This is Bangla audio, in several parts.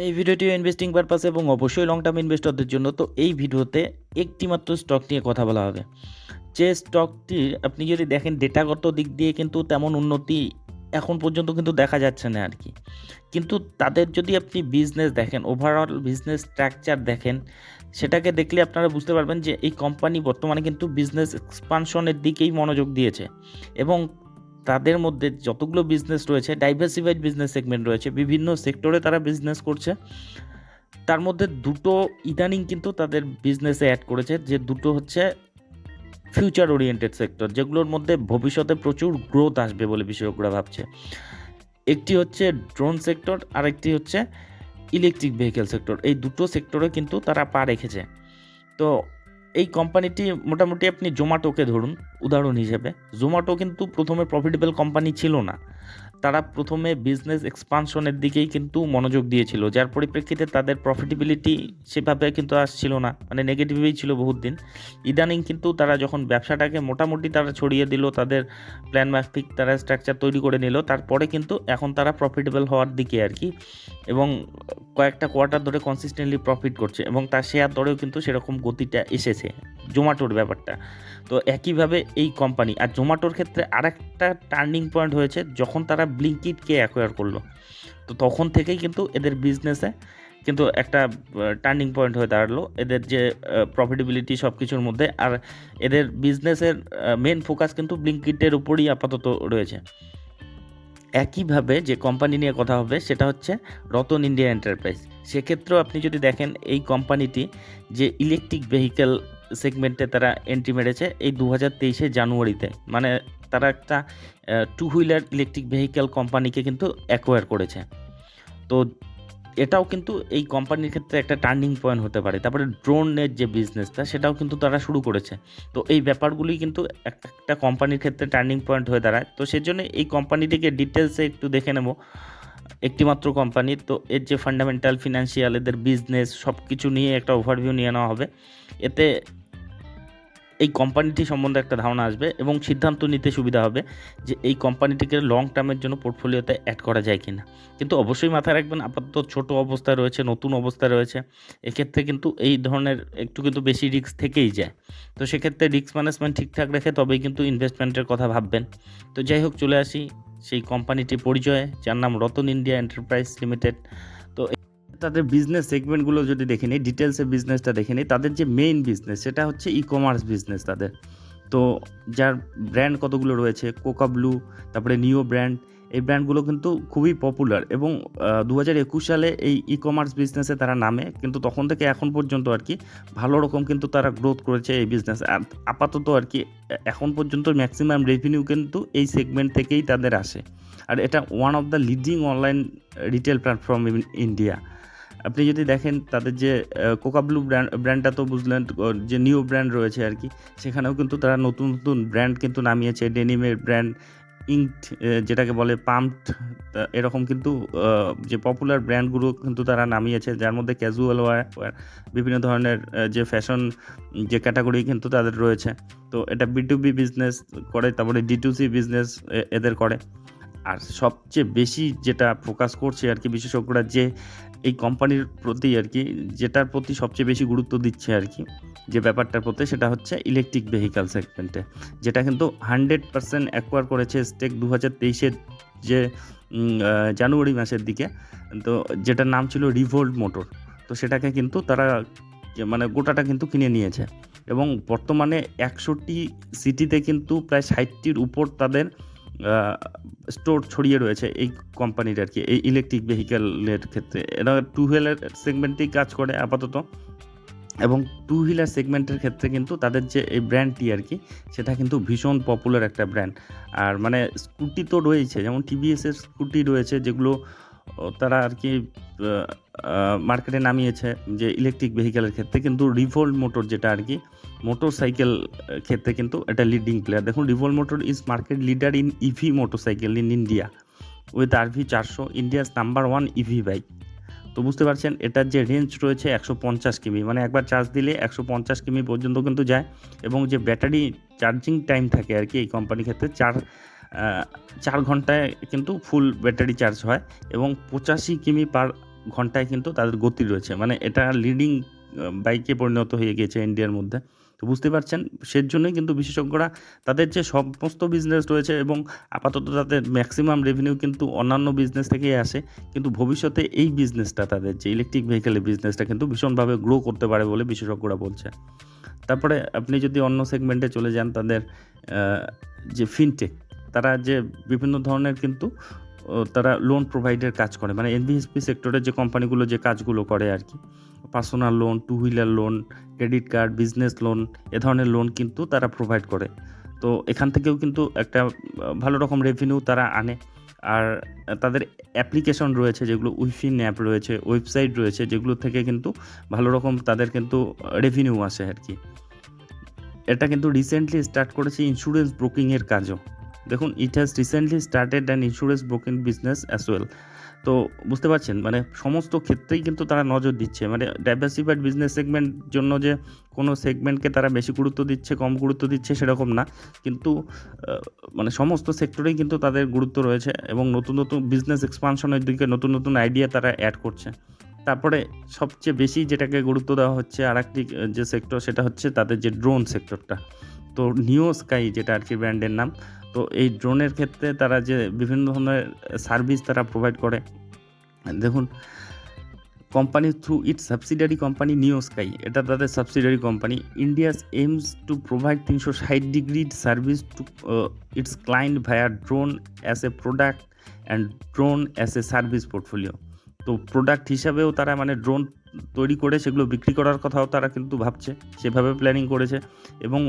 এই ভিডিওটি ইনভেস্টিং পারপাস এবং অবশ্যই লং টার্ম ইনভেস্টরদের জন্য। তো এই ভিডিওতে একটি মাত্র স্টক নিয়ে কথা বলা হবে। যে স্টকটির আপনি যদি দেখেন ডেটাগত দিক দিয়ে কিন্তু তেমন উন্নতি এখন পর্যন্ত কিন্তু দেখা যাচ্ছে না আর কি কিন্তু তাদের যদি আপনি বিজনেস দেখেন ওভারঅল বিজনেস স্ট্রাকচার দেখেন, সেটাকে দেখলে আপনারা বুঝতে পারবেন যে এই কোম্পানি বর্তমানে কিন্তু বিজনেস এক্সপানশনের দিকেই মনোযোগ দিয়েছে। এবং তাদের মধ্যে যতগুলো বিজনেস রয়েছে ডাইভার্সিফাইড বিজনেস সেগমেন্ট রয়েছে, বিভিন্ন সেক্টরে তারা বিজনেস করছে। তার মধ্যে দুটো ইদানিং কিন্তু তাদের বিজনেসে অ্যাড করেছে, যে দুটো হচ্ছে ফিউচার ওরিয়েন্টেড সেক্টর যেগুলোর মধ্যে ভবিষ্যতে প্রচুর গ্রোথ আসবে বলে বিশেষজ্ঞরা ভাবছে। একটি হচ্ছে ড্রোন সেক্টর আর একটি হচ্ছে ইলেকট্রিক ভেহিকেল সেক্টর এই দুটো সেক্টরে কিন্তু তারা পা রেখেছে। তো এই কোম্পানিটি মোটামুটি আপনি জোম্যাটোকে ধরুন, উদাহরণ হিসেবে। জোম্যাটো কিন্তু প্রথমে প্রফিটেবল কোম্পানি ছিল না। তারা প্রথমে বিজনেস এক্সপানশনের দিকেই কিন্তু মনোযোগ দিয়েছিল, যার পরিপ্রেক্ষিতে তাদের প্রফিটেবিলিটি সেভাবে কিন্তু আসছিল না মানে নেগেটিভই ছিল বহুত দিন। ইদানিং কিন্তু তারা যখন ব্যবসাটাকে মোটামুটি তারা ছড়িয়ে দিল, তাদের প্ল্যান মাফিক তারা স্ট্রাকচার তৈরি করে নিল, তারপরে কিন্তু এখন তারা প্রফিটেবল হওয়ার দিকে আর কি, এবং কয়েকটা কোয়ার্টার ধরে কনসিস্টেন্টলি প্রফিট করছে, এবং তার শেয়ার দরেও কিন্তু সেরকম গতিটা এসেছে। জোম্যাটোর ব্যাপারটা। তো একইভাবে এই কোম্পানি আর জোম্যাটোর ক্ষেত্রে আরেকটা টার্নিং পয়েন্ট হয়েছে, যখন তারা ব্লিঙ্কিটকে অ্যাকোয়ার করল। তো তখন থেকেই কিন্তু এদের বিজনেসে কিন্তু একটা টার্নিং পয়েন্ট হয়ে দাঁড়াল। এদের যে প্রফিটেবিলিটি সব কিছুর মধ্যে, আর এদের বিজনেসের মেন ফোকাস কিন্তু ব্লিঙ্কিটের উপরই আপাতত রয়েছে। একইভাবে যে কোম্পানি নিয়ে কথা হবে, সেটা হচ্ছে রতন ইন্ডিয়া এন্টারপ্রাইজ। সেক্ষেত্রেও আপনি যদি দেখেন, এই কোম্পানিটি যে ইলেকট্রিক ভেহিক্যাল সেগমেন্টে তারা এন্ট্রি মেরেছে এই দু হাজার তেইশে জানুয়ারিতে। মানে তারা একটা টু হুইলার ইলেকট্রিক ভেহিক্যাল কোম্পানিকে কিন্তু অ্যাকোয়ার করেছে। তো এটাও কিন্তু এই কোম্পানির ক্ষেত্রে একটা টার্নিং পয়েন্ট হতে পারে। তারপরে ড্রোনের যে বিজনেসটা সেটাও কিন্তু তারা শুরু করেছে। তো এই ব্যাপারগুলি কিন্তু একটা কোম্পানির ক্ষেত্রে টার্নিং পয়েন্ট হয়ে দাঁড়ায়। তো সেজন্য এই কোম্পানিটিকে ডিটেলসে একটু দেখে নেব। একটিমাত্র কোম্পানি তো এর যে ফান্ডামেন্টাল ফিনান্সিয়াল এদের বিজনেস সব কিছু নিয়ে একটা ওভারভিউ নিয়ে নেওয়া হবে। এতে এই কোম্পানিটি সম্বন্ধে একটা ধারণা আসবে এবং সিদ্ধান্ত নিতে সুবিধা হবে যে এই কোম্পানিটিকে লং টার্মের জন্য পোর্টফোলিওতে অ্যাড করা যায় কি না কিন্তু অবশ্যই মাথায় রাখবেন, আপাতত ছোট অবস্থায় রয়েছে, নতুন অবস্থায় রয়েছে। এক্ষেত্রে কিন্তু এই ধরনের একটু কিন্তু বেশি রিস্ক থেকেই যায়। তো সেক্ষেত্রে রিস্ক ম্যানেজমেন্ট ঠিকঠাক রেখে তবেই কিন্তু ইনভেস্টমেন্টের কথা ভাববেন। তো যাই হোক, চলে আসি সেই কোম্পানিটির পরিচয়। যার নাম রতন ইন্ডিয়া এন্টারপ্রাইজ লিমিটেড। তো তাদের বিজনেস সেগমেন্টগুলো যদি দেখে নিই ডিটেলসে বিজনেসটা দেখে নিই, তাদের যে মেইন বিজনেস সেটা হচ্ছে ই কমার্স বিজনেস তাদের। তো যার ব্র্যান্ড কতগুলো রয়েছে কোকা ব্লু তারপরে নিও ব্র্যান্ড এই ব্র্যান্ডগুলো কিন্তু খুবই পপুলার এবং দু হাজার একুশ সালে এই ই কমার্স বিজনেসে তারা নামে, কিন্তু তখন থেকে এখন পর্যন্ত আর কি ভালো রকম কিন্তু তারা গ্রোথ করেছে এই বিজনেস আপাতত আর কি, এখন পর্যন্ত ম্যাক্সিমাম রেভিনিউ কিন্তু এই সেগমেন্ট থেকেই তাদের আসে। আর এটা one of the leading online retail platform in India আপনি যদি দেখেন তাদের যে কোকাব্লু ব্র্যান্ড ব্র্যান্ডটা তো বুঝলেন যে নিউ ব্র্যান্ড রয়েছে আর কি সেখানেও কিন্তু তারা নতুন নতুন ব্র্যান্ড কিন্তু নামিয়েছে ডেনিমের ব্র্যান্ড ইঙ্কড যেটাকে বলে পাম্পড এরকম কিন্তু যে পপুলার ব্র্যান্ডগুলো কিন্তু তারা নামিয়েছে, যার মধ্যে ক্যাজুয়াল ওয়ার বিভিন্ন ধরনের যে ফ্যাশন যে ক্যাটাগরি কিন্তু তাদের রয়েছে। তো এটা বি টু বি বিজনেস করে, তারপরে ডি টু সি বিজনেস এদের করে। আর সবচেয়ে বেশি যেটা ফোকাস করছে আর কি বিশেষজ্ঞরা যে এই কোম্পানির প্রতি আর কি, যেটার প্রতি সবচেয়ে বেশি গুরুত্ব দিচ্ছে আর কি, যে ব্যাপারটার প্রতি সেটা হচ্ছে ইলেকট্রিক ভেহিক্যাল সেগমেন্টে যেটা কিন্তু হান্ড্রেড পার্সেন্ট অ্যাকোয়ার করেছে স্টেক দু হাজার তেইশের যে জানুয়ারি মাসের দিকে, তো যেটার নাম ছিল রিভোল্ট মোটর তো সেটাকে কিন্তু তারা মানে গোটাটা কিন্তু কিনে নিয়েছে, এবং বর্তমানে একশোটি সিটিতে কিন্তু প্রায় ষাটটির উপর তাদের স্টোর ছড়িয়ে রয়েছে এই কোম্পানির আর কি, এই ইলেকট্রিক ভেহিক্যালের ক্ষেত্রে। এরা টু হুইলার সেগমেন্টেই কাজ করে আপাতত। এবং টু হুইলার সেগমেন্টের ক্ষেত্রে কিন্তু তাদের যে এই ব্র্যান্ডটি আর কি, সেটা কিন্তু ভীষণ পপুলার একটা ব্র্যান্ড আর মানে স্কুটি তো রয়েছে, যেমন টিভিএসের স্কুটি রয়েছে, যেগুলো তারা আর কি মার্কেটে নামিয়েছে যে ইলেকট্রিক ভেহিক্যালের ক্ষেত্রে, কিন্তু রিভোল্ট মোটর যেটা আর কি মোটর সাইকেল ক্ষেত্রে কিন্তু এটা লিডিং প্লেয়ার দেখুন Revolt motor is market leader in EV motorcycle in India with RV চারশো India's number one EV bike তো বুঝতে পারছেন, এটার যে রেঞ্জ রয়েছে একশো পঞ্চাশ কিমি মানে একবার চার্জ দিলে একশো পঞ্চাশ কিমি পর্যন্ত কিন্তু যায় এবং যে ব্যাটারি চার্জিং টাইম থাকে আর কি এই কোম্পানির ক্ষেত্রে চার চার ঘন্টায় কিন্তু ফুল ব্যাটারি চার্জ হয় এবং পঁচাশি কিমি পার ঘন্টায় কিন্তু তাদের গতি রয়েছে। মানে এটা লিডিং বাইকে পরিণত হয়ে গিয়েছে ইন্ডিয়ার মধ্যে। তো বুঝতে পারছেন? সেজন্যই কিন্তু বিশেষজ্ঞরা তাদের যে সমস্ত বিজনেস রয়েছে এবং আপাতত তাদের ম্যাক্সিমাম রেভিনিউ কিন্তু অন্যান্য বিজনেস থেকেই আসে, কিন্তু ভবিষ্যতে এই বিজনেসটা তাদের, যে ইলেকট্রিক ভেহিকেলের বিজনেসটা কিন্তু ভীষণভাবে গ্রো করতে পারে বলে বিশেষজ্ঞরা বলছে। তারপরে আপনি যদি অন্য সেগমেন্টে চলে যান, তাদের যে ফিনটেক তারা যে বিভিন্ন ধরনের কিন্তু তারা লোন প্রোভাইডের কাজ করে। মানে এনবিএসপি সেক্টরের যে কোম্পানিগুলো যে কাজগুলো করে আর কি। Personal loan two wheeler loan credit card business loan এ ধরনের লোন কিন্তু তারা প্রোভাইড করে। তো এখান থেকেও কিন্তু একটা ভালো রকম রেভিনিউ তারা আনে। আর তাদের অ্যাপ্লিকেশন রয়েছে, যেগুলো উইফিন অ্যাপ রয়েছে ওয়েবসাইট রয়েছে, যেগুলো থেকে কিন্তু ভালো রকম তাদের কিন্তু রেভিনিউ আসে আর কি। এটা কিন্তু রিসেন্টলি স্টার্ট করেছে ইন্স্যুরেন্স ব্রোকিংয়ের কাজও। দেখুন it has recently started an insurance broking business as well তো বুঝতে পারছেন? মানে সমস্ত ক্ষেত্রেই কিন্তু তারা নজর দিচ্ছে। মানে ডাইভার্সিফাইড বিজনেস সেগমেন্ট জন্য যে কোনো সেগমেন্টকে তারা বেশি গুরুত্ব দিচ্ছে, কম গুরুত্ব দিচ্ছে সেরকম না। কিন্তু মানে সমস্ত সেক্টরেই কিন্তু তাদের গুরুত্ব রয়েছে এবং নতুন নতুন বিজনেস এক্সপানশনের দিকে নতুন নতুন আইডিয়া তারা অ্যাড করছে। তারপরে সবচেয়ে বেশি যেটাকে গুরুত্ব দেওয়া হচ্ছে আর একটি যে সেক্টর সেটা হচ্ছে তাদের যে ড্রোন সেক্টরটা তো নিও স্কাই যেটা আর কি ব্র্যান্ডের নাম তো এই ড্রোনের ক্ষেত্রে তারা যে বিভিন্ন ধরনের সার্ভিস তারা প্রোভাইড করে। দেখুন company through its subsidiary company Neo Sky এটা তাদের subsidiary company India's aims to provide তিনশো ষাট degree service to its client via drone as a product and drone as a service portfolio তো প্রোডাক্ট হিসাবেও তারা মানে ড্রোন তৈরি করে সেগুলো বিক্রি করার কথাও তারা কিন্তু ভাবছে, সেভাবে প্ল্যানিং করেছে এবং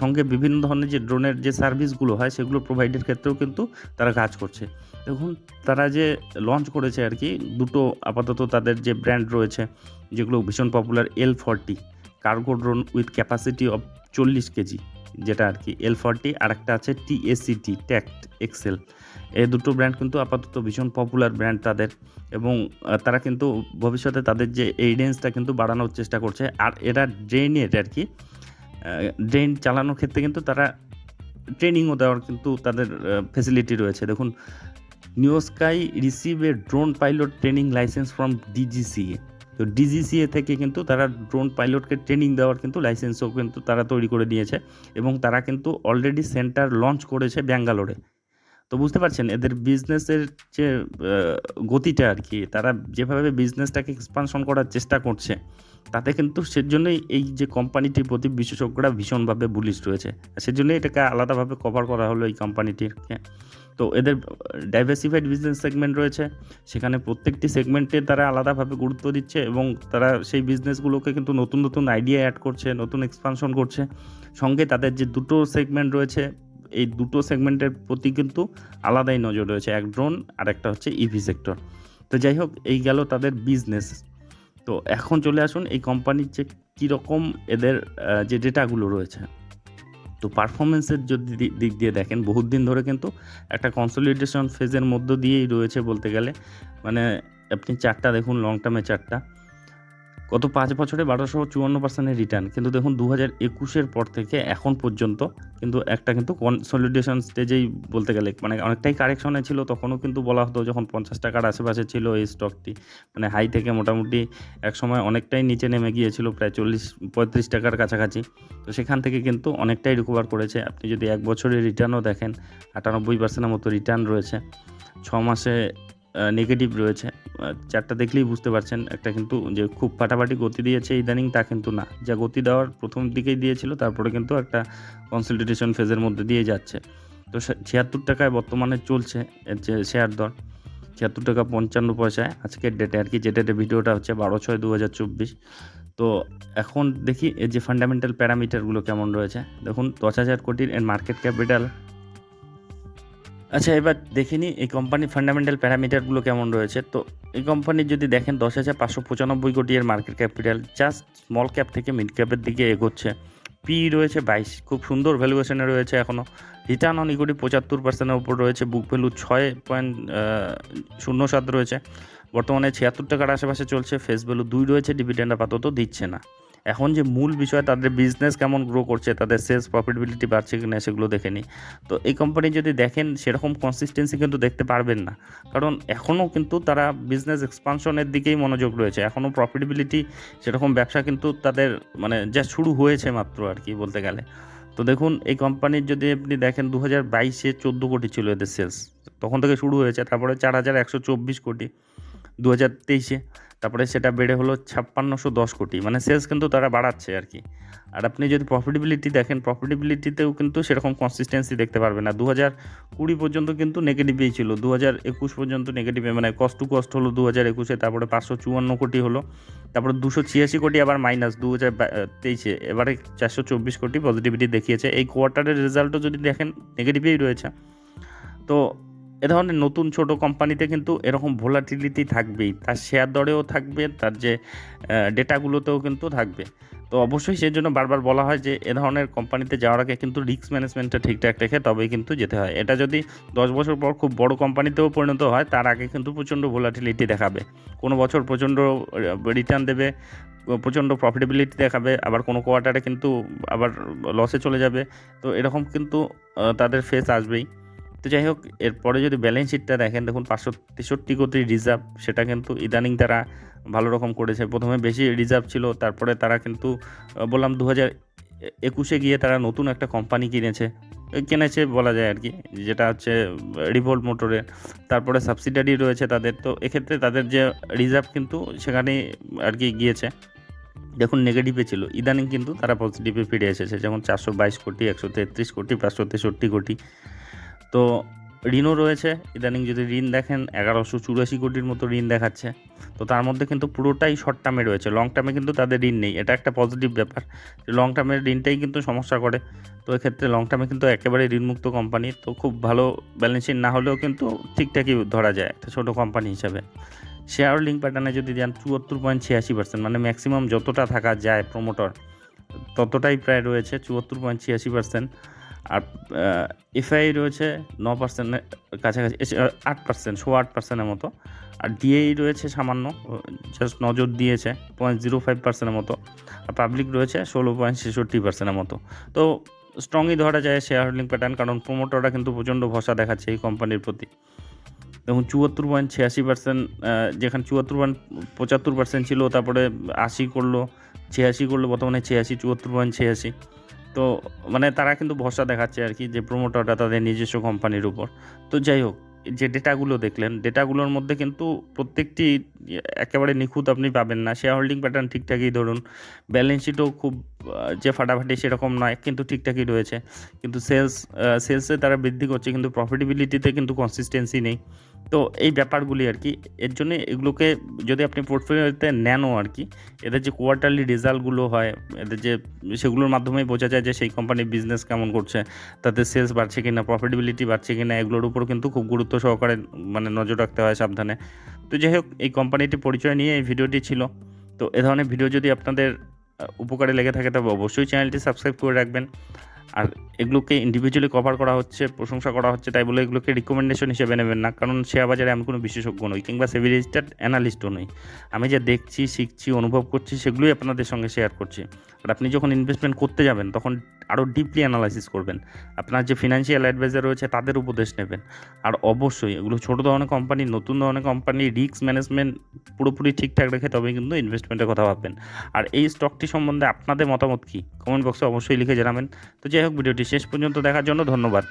সঙ্গে বিভিন্ন ধরনের যে ড্রোনের যে সার্ভিসগুলো হয় সেগুলো প্রোভাইডের ক্ষেত্রেও কিন্তু তারা কাজ করছে। দেখুন, তারা যে লঞ্চ করেছে আর কি, দুটো আপাতত তাদের যে ব্র্যান্ড রয়েছে, যেগুলো ভীষণ popular L forty cargo drone with capacity of চল্লিশ কেজি। যেটা আর কি এল ফর্টি আর একটা আছে টিএসিটি ট্যাক্ট এক্সেল এই দুটো ব্র্যান্ড কিন্তু আপাতত ভীষণ পপুলার ব্র্যান্ড তাদের এবং তারা কিন্তু ভবিষ্যতে তাদের যে এই রেঞ্জটা কিন্তু বাড়ানোর চেষ্টা করছে। আর এরা ড্রেনের আর কি ড্রেন চালানোর ক্ষেত্রে কিন্তু তারা ট্রেনিংও দেওয়ার কিন্তু তাদের ফেসিলিটি রয়েছে। দেখুন new sky receive a drone pilot training licence from DGCA তো ডিজিসিএ থেকে কিন্তু তারা ড্রোন পাইলটকে ট্রেনিং দেওয়ার কিন্তু লাইসেন্সও কিন্তু তারা তৈরি করে নিয়েছে এবং তারা কিন্তু অলরেডি সেন্টার লঞ্চ করেছে ব্যাঙ্গালোরে। তো বুঝতে পারছেন, এদের বিজনেসের যে গতিটা আর কি, তারা যেভাবে বিজনেসটাকে এক্সপানশন করার চেষ্টা করছে তাতে কিন্তু সেজন্যই এই যে কোম্পানিটির প্রতি বিশেষজ্ঞরা ভীষণভাবে বুলিশ রয়েছে। সেজন্যই এটাকে আলাদাভাবে কভার করা হলো এই কোম্পানিটিকে তো এদের ডাইভার্সিফাইড বিজনেস সেগমেন্ট রয়েছে। সেখানে প্রত্যেকটি সেগমেন্টে তারা আলাদাভাবে গুরুত্ব দিচ্ছে এবং তারা সেই বিজনেসগুলোকে কিন্তু নতুন নতুন আইডিয়া অ্যাড করছে, নতুন এক্সপানশন করছে। সঙ্গে তাদের যে দুটো সেগমেন্ট রয়েছে, এই দুটো সেগমেন্টের প্রতি কিন্তু আলাদাই নজর রয়েছে। এক ড্রোন আর একটা হচ্ছে ইভি সেক্টর তো যাই হোক, এই গেল তাদের বিজনেস তো এখন চলে আসুন এই কোম্পানির যে কীরকম এদের যে ডেটাগুলো রয়েছে। তো পারফরমেন্সের যদি দিক দিয়ে দেখেন বহুত দিন ধরে কিন্তু একটা কনসলিডেশন ফেজের মধ্য দিয়েই রয়েছে বলতে গেলে। মানে আপনি চারটা দেখুন লং টার্মে চারটা গত পাঁচ বছরে বারোশো চুয়ান্ন পার্সেন্টের রিটার্ন কিন্তু দেখুন দু হাজার একুশের পর থেকে এখন পর্যন্ত কিন্তু একটা কিন্তু কনসলিডেশন স্টেজেই বলতে গেলে মানে অনেকটাই কারেকশনে ছিল। তখনও কিন্তু বলা হতো যখন পঞ্চাশ টাকার আশেপাশে ছিল এই স্টকটি মানে হাই থেকে মোটামুটি এক সময় অনেকটাই নিচে নেমে গিয়েছিল, প্রায় চল্লিশ পঁয়ত্রিশ টাকার কাছাকাছি। তো সেখান থেকে কিন্তু অনেকটাই রিকভার করেছে। আপনি যদি এক বছরের রিটার্নও দেখেন, আটানব্বই পার্সেন্টের মতো রিটার্ন রয়েছে। ছ মাসে নেগেটিভ রয়েছে। চারটা দেখলেই বুঝতে পারছেন একটা কিন্তু যে খুব ফাটাফাটি গতি দিয়েছে ইদানিং তা কিন্তু না। যা গতি দেওয়ার প্রথম দিকেই দিয়েছিল, তারপরে কিন্তু একটা কনসালটেশন ফেজের মধ্যে দিয়ে যাচ্ছে। তো ছিয়াত্তর টাকায় বর্তমানে চলছে এর যে শেয়ার দর। ছিয়াত্তর টাকা পঞ্চান্ন পয়সায় আজকের ডেটে আর কি যে ডেটে ভিডিওটা হচ্ছে বারো ছয় দু হাজার চব্বিশ। তো এখন দেখি এর যে ফান্ডামেন্টাল প্যারামিটারগুলো কেমন রয়েছে। দেখুন দশ হাজার কোটির এর মার্কেট ক্যাপিটাল আচ্ছা এবার দেখে নিই এই কোম্পানির ফান্ডামেন্টাল প্যারামিটারগুলো কেমন রয়েছে। তো এই কোম্পানির যদি দেখেন, দশ হাজার পাঁচশো পঁচানব্বই কোটি এর market capital just small cap থেকে মিড ক্যাপের দিকে এগোচ্ছে। পি রয়েছে বাইশ, খুব সুন্দর ভ্যালুয়েশনে রয়েছে এখনও রিটার্ন অন ইকুইটি পঁচাত্তর পার্সেন্টের উপর রয়েছে বুক ভ্যালু ছয় পয়েন্ট শূন্য সাত রয়েছে। বর্তমানে ছিয়াত্তর টাকার আশেপাশে চলছে ফেস ভ্যালু দুই রয়েছে ডিভিডেন্ড আপাতত দিচ্ছে না। এখন যে মূল বিষয়, তাদের বিজনেস কেমন গ্রো করছে, তাদের সেলস প্রফিটেবিলিটি বাড়ছে কি না সেগুলো দেখে নিই। তো এই কোম্পানি যদি দেখেন, সেরকম কনসিস্টেন্সি কিন্তু দেখতে পারবেন না। কারণ এখনও কিন্তু তারা বিজনেস এক্সপানশনের দিকেই মনোযোগ রয়েছে। এখনও প্রফিটেবিলিটি সেরকম ব্যবসা কিন্তু তাদের মানে যা শুরু হয়েছে মাত্র আর কি বলতে গেলে। তো দেখুন, এই কোম্পানির যদি আপনি দেখেন দু হাজার বাইশে চোদ্দ কোটি ছিল এদের সেলস তখন থেকে শুরু হয়েছে, তারপরে চার হাজার একশো চব্বিশ কোটি দু হাজার তেইশে। তারপরে সেটা বেড়ে হলো ছাপ্পান্নশো দশ কোটি। মানে সেলস কিন্তু তারা বাড়াচ্ছে আর কি। আর আপনি যদি প্রফিটেবিলিটি দেখেন প্রফিটেবিলিটিতেও কিন্তু সেরকম কনসিস্টেন্সি দেখতে পারবেন না। দু হাজার কুড়ি পর্যন্ত কিন্তু নেগেটিভেই ছিল। দু হাজার একুশ পর্যন্ত নেগেটিভে মানে কস্ট টু কস্ট হলো দু হাজার একুশে, তারপরে পাঁচশো চুয়ান্ন কোটি হলো। তারপরে দুশো ছিয়াশি কোটি আবার মাইনাস দু হাজার তেইশে। এবারে চারশো চব্বিশ কোটি পজিটিভিটি দেখিয়েছে। এই কোয়ার্টারের রেজাল্টও যদি দেখেন নেগেটিভেই রয়েছে। তো এ ধরনের নতুন ছোট কোম্পানিতে কিন্তু এরকম ভোলাটিলিটি থাকবেই। তার শেয়ার দরেও থাকবে, তার যে ডেটাগুলোতেও কিন্তু থাকবে। তো অবশ্যই সেই জন্য বারবার বলা হয় যে, এ ধরনের কোম্পানিতে যাওয়ার আগে কিন্তু রিস্ক ম্যানেজমেন্টটা ঠিকঠাক রেখে তবেই কিন্তু যেতে হয়। এটা যদি দশ বছর পর খুব বড় কোম্পানিতেও পরিণত হয়, তার আগে কিন্তু প্রচণ্ড ভোলাটিলিটি দেখাবে। কোনো বছর প্রচণ্ড রিটার্ন দেবে, প্রচণ্ড প্রফিটেবিলিটি দেখাবে, আবার কোনো কোয়ার্টারে কিন্তু আবার লসে চলে যাবে। তো এরকম কিন্তু তাদের ফেস আসবেই। তো যাই হোক, এরপরে যদি ব্যালেন্স শিটটা দেখেন, দেখুন পাঁচশো তেষট্টি কোটি রিজার্ভ সেটা কিন্তু ইদানিং তারা ভালো রকম করেছে। প্রথমে বেশি রিজার্ভ ছিল, তারপরে তারা কিন্তু বললাম দু হাজার একুশে গিয়ে তারা নতুন একটা কোম্পানি কিনেছে। কিনেছে বলা যায় আর কি, যেটা হচ্ছে রিভোল্ট মোটরের তারপরে সাবসিডারি রয়েছে তাদের, তো এক্ষেত্রে তাদের যে রিজার্ভ কিন্তু সেখানেই আর কি গিয়েছে। দেখুন নেগেটিভে ছিল। ইদানিং কিন্তু তারা পজিটিভে ফিরে এসেছে, যেমন চারশো বাইশ কোটি, একশো তেত্রিশ কোটি, পাঁচশো তেষট্টি কোটি। তো ঋণও রয়েছে। ইদানিং যদি ঋণ দেখেন, এগারোশো চুরাশি কোটির মতো ঋণ দেখাচ্ছে। তো তার মধ্যে কিন্তু পুরোটাই শর্ট টার্মে রয়েছে। লং টার্মে কিন্তু তাদের ঋণ নেই। এটা একটা পজিটিভ ব্যাপার। লং টার্মের ঋণটাই কিন্তু সমস্যা করে। তো এক্ষেত্রে লং টার্মে কিন্তু একেবারে ঋণমুক্ত কোম্পানি তো খুব ভালো ব্যালেন্স শিট না হলেও কিন্তু ঠিকঠাকই ধরা যায় একটা ছোটো কোম্পানি হিসাবে। শেয়ার লিঙ্ক প্যাটার্নে যদি যান চুয়াত্তর পয়েন্ট ছিয়াশি পার্সেন্ট মানে ম্যাক্সিমাম যতটা থাকা যায় প্রমোটর ততটাই প্রায় রয়েছে, চুয়াত্তর পয়েন্ট ছিয়াশি পার্সেন্ট আর এফআই রয়েছে ন পার্সেন্টের কাছাকাছি আট পার্সেন্ট সোয়া আট পার্সেন্টের মতো। আর ডিএই রয়েছে সামান্য জাস্ট নজর দিয়েছে পয়েন্ট জিরো ফাইভ পার্সেন্টের মতো। আর পাবলিক রয়েছে ষোলো পয়েন্ট ছেষট্টি পার্সেন্টের মতো। তো স্ট্রংই ধরা যায় শেয়ার হোল্ডিং প্যাটার্ন কারণ প্রমোটররা কিন্তু প্রচণ্ড ভরসা দেখাচ্ছে এই কোম্পানির প্রতি। দেখুন, চুয়াত্তর পয়েন্ট ছিয়াশি পার্সেন্ট যেখানে চুয়াত্তর পয়েন্ট পঁচাত্তর পার্সেন্ট ছিল, তারপরে আশি করল, ছিয়াশি করল, বর্তমানে ছিয়াশি, চুয়াত্তর পয়েন্ট ছিয়াশি। তো মানে তারা কিন্তু ভরসা দেখাচ্ছে আর কি যে প্রোমোটারটা তাদের নিজস্ব কোম্পানির উপর। তো যাই হোক, যে ডেটাগুলো দেখলেন ডেটাগুলোর মধ্যে কিন্তু প্রত্যেকটি একেবারে নিখুঁত আপনি পাবেন না। শেয়ার হোল্ডিং প্যাটার্ন ঠিকঠাকই ধরুন ব্যালেন্স শিটও খুব যে ফাটাফাটি সেরকম নয়, কিন্তু ঠিকঠাকই রয়েছে। কিন্তু সেলস সেলসে তারা বৃদ্ধি করছে, কিন্তু প্রফিটেবিলিটিতে কিন্তু কনসিস্টেন্সি নেই। তো এই ব্যাপারগুলি আর কি, এর জন্য এগুলোকে যদি আপনি পোর্টফোলিওতে নেনও আর কি, এদের যে কোয়ার্টারলি রেজাল্টগুলো হয়, এদের যে সেগুলোর মাধ্যমেই বোঝা যায় যে সেই কোম্পানির বিজনেস কেমন করছে, তাদের সেলস বাড়ছে কি না প্রফিটেবিলিটি বাড়ছে কি না এগুলোর উপর কিন্তু খুব গুরুত্ব সহকারে মানে নজর রাখতে হয় সাবধানে। তো যাই হোক, এই কোম্পানিটি পরিচয় নিয়ে এই ভিডিওটি ছিল। তো এ ধরনের ভিডিও যদি আপনাদের উপকারে লেগে থাকে তবে অবশ্যই চ্যানেলটি সাবস্ক্রাইব করে রাখবেন। আর এগুলোকে ইন্ডিভিজুয়ালি কভার করা হচ্ছে, প্রশংসা করা হচ্ছে, তাই বলে এগুলোকে রিকমেন্ডেশন হিসেবে নেবেন না। কারণ শেয়ার বাজারে আমি কোনো বিশেষজ্ঞ নই, কিংবা সেভি রেজিস্টার্ড অ্যানালিস্টও নই। আমি যা দেখছি, শিখছি, অনুভব করছি, সেগুলোই আপনাদের সঙ্গে শেয়ার করছি। আর আপনি যখন ইনভেস্টমেন্ট করতে যাবেন, তখন আরও ডিপলি অ্যানালাইসিস করবেন। আপনার যে ফিনান্সিয়াল অ্যাডভাইজার রয়েছে, তাদের উপদেশ নেবেন। আর অবশ্যই এগুলো ছোটো ধরনের কোম্পানি নতুন ধরনের কোম্পানি রিস্ক ম্যানেজমেন্ট পুরোপুরি ঠিকঠাক রেখে তবে কিন্তু ইনভেস্টমেন্টের কথা ভাববেন। আর এই স্টকটি সম্বন্ধে আপনাদের মতামত কী? কমেন্ট বক্সে অবশ্যই লিখে জানাবেন। তো যাই হোক, ভিডিওটি শেষ পর্যন্ত দেখার জন্য ধন্যবাদ।